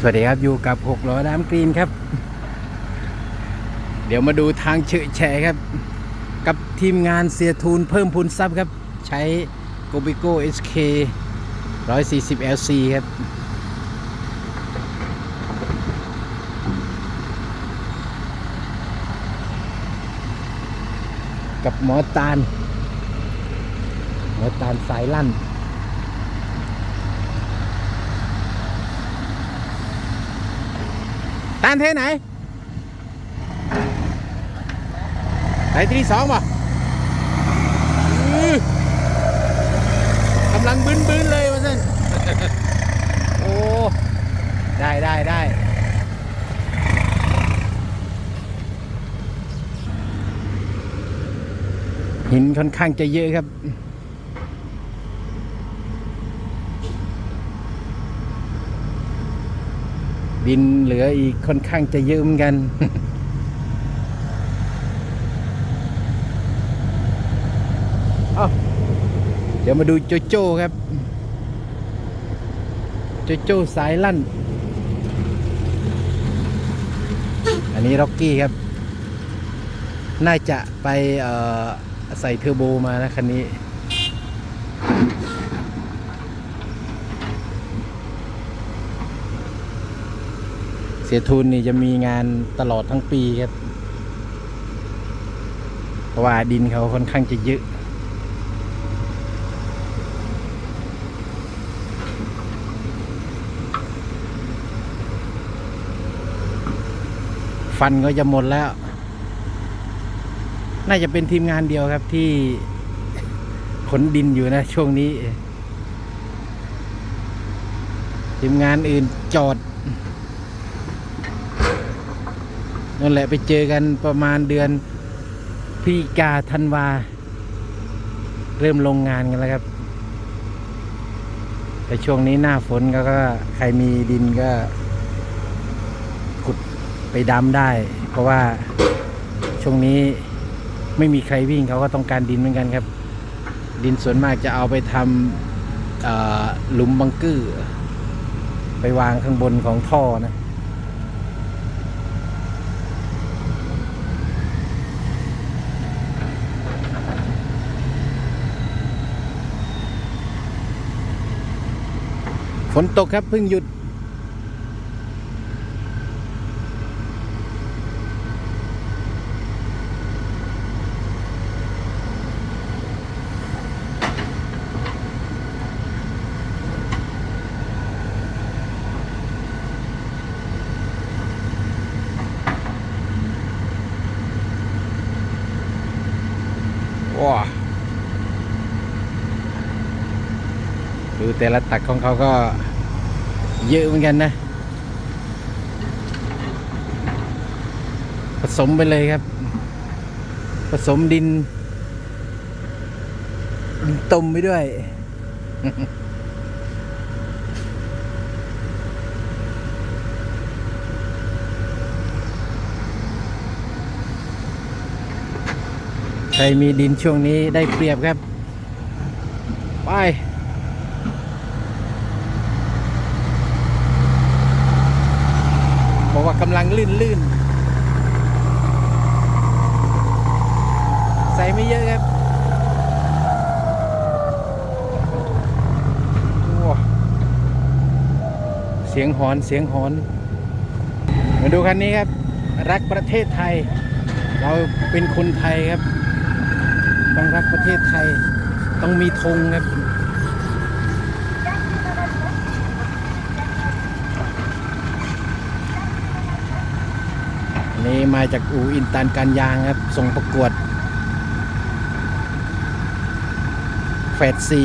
สวัสดีครับอยู่กับหกล้อดามกรีนครับ เดี๋ยวมาดูทางเฉยแฉครับ กับทีมงานเสียทูนเพิ่มพูนซับครับ ใช้ g o b i g o SK 140 LC ครับกับหมอตาลหมอตาลสายลั่น ตานเทไหน ไหนที่สองป่ะกำลังบื้นๆเลยมาสิโอ้ ได้ได้ได้หินค่อนข้างจะเยอะครับ ดินเหลืออีกค่อนข้างจะเยอะเหมือนกันเอาเดี๋ยวมาดูโจโจ้ครับ โจโจ้สายลั่น อันนี้ร็อกกี้ครับ น่าจะไปใส่เทอร์โบมานะคันนี้ เสียทุนนี่จะมีงานตลอดทั้งปีครับ เพราะว่าดินเขาค่อนข้างจะเยอะฟันก็จะหมดแล้ว น่าจะเป็นทีมงานเดียวครับที่ขนดินอยู่นะช่วงนี้ ทีมงานอื่นจอด นั่นแหละไปเจอกันประมาณเดือนพฤศจิกาธันวา เริ่มลงงานกันแล้วครับ แต่ช่วงนี้หน้าฝนก็ก็ใครมีดินก็ขุดไปดำได้ เพราะว่าช่วงนี้ไม่มีใครวิ่งเขาก็ต้องการดินเหมือนกันครับ ดินส่วนมากจะเอาไปทำหลุมบังเกอร์ไปวางข้างบนของท่อนะ ฝนตกครับเพิ่งหยุด ว้า ดูแต่ละตักของเขาก็เยอะเหมือนกันนะ ผสมไปเลยครับ ผสมดินดินต้มไปด้วย ใครมีดินช่วงนี้ได้เปรียบครับ ไป บอ กำลังลื่นลื่นใส่ไม่เยอะครับเสียงหอนเสียงหอน มาดูคันนี้ครับ รักประเทศไทย เราเป็นคนไทยครับ ต้องรักประเทศไทย ต้องมีธงครับ นี้มาจากอู่อินตันการยางครับ ส่งประกวดแฟดซี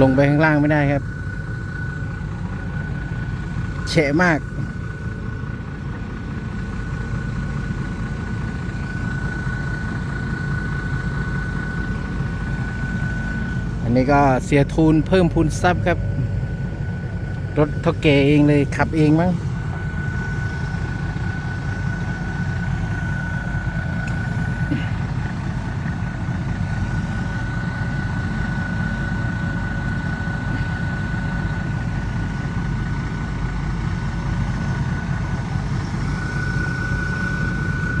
ลงไปข้างล่างไม่ได้ครับเฉะมาก อันนี้ก็เสียทุนเพิ่มพูนซับครับ รถทอเกเองเลยขับเองมั้ง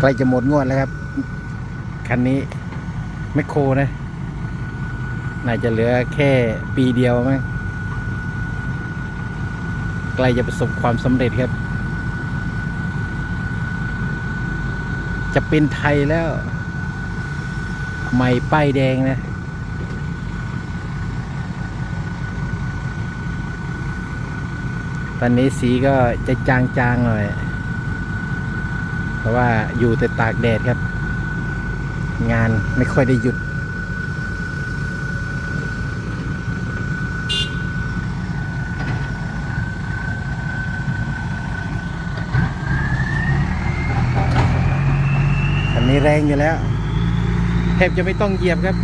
ใกล้จะหมดงวดแล้วครับ คันนี้แมคโครนะ น่าจะเหลือแค่ปีเดียวมั้งใกล้จะประสบความสำเร็จครับ จะเป็นไทยแล้วใหม่ป้ายแดงนะตอนนี้สีก็จะจางๆหน่อย เพราะว่าอยู่แต่ตากแดดครับ งานไม่ค่อยได้หยุด อันนี้แรงอยู่แล้วแทบจะไม่ต้องเหยียบครับ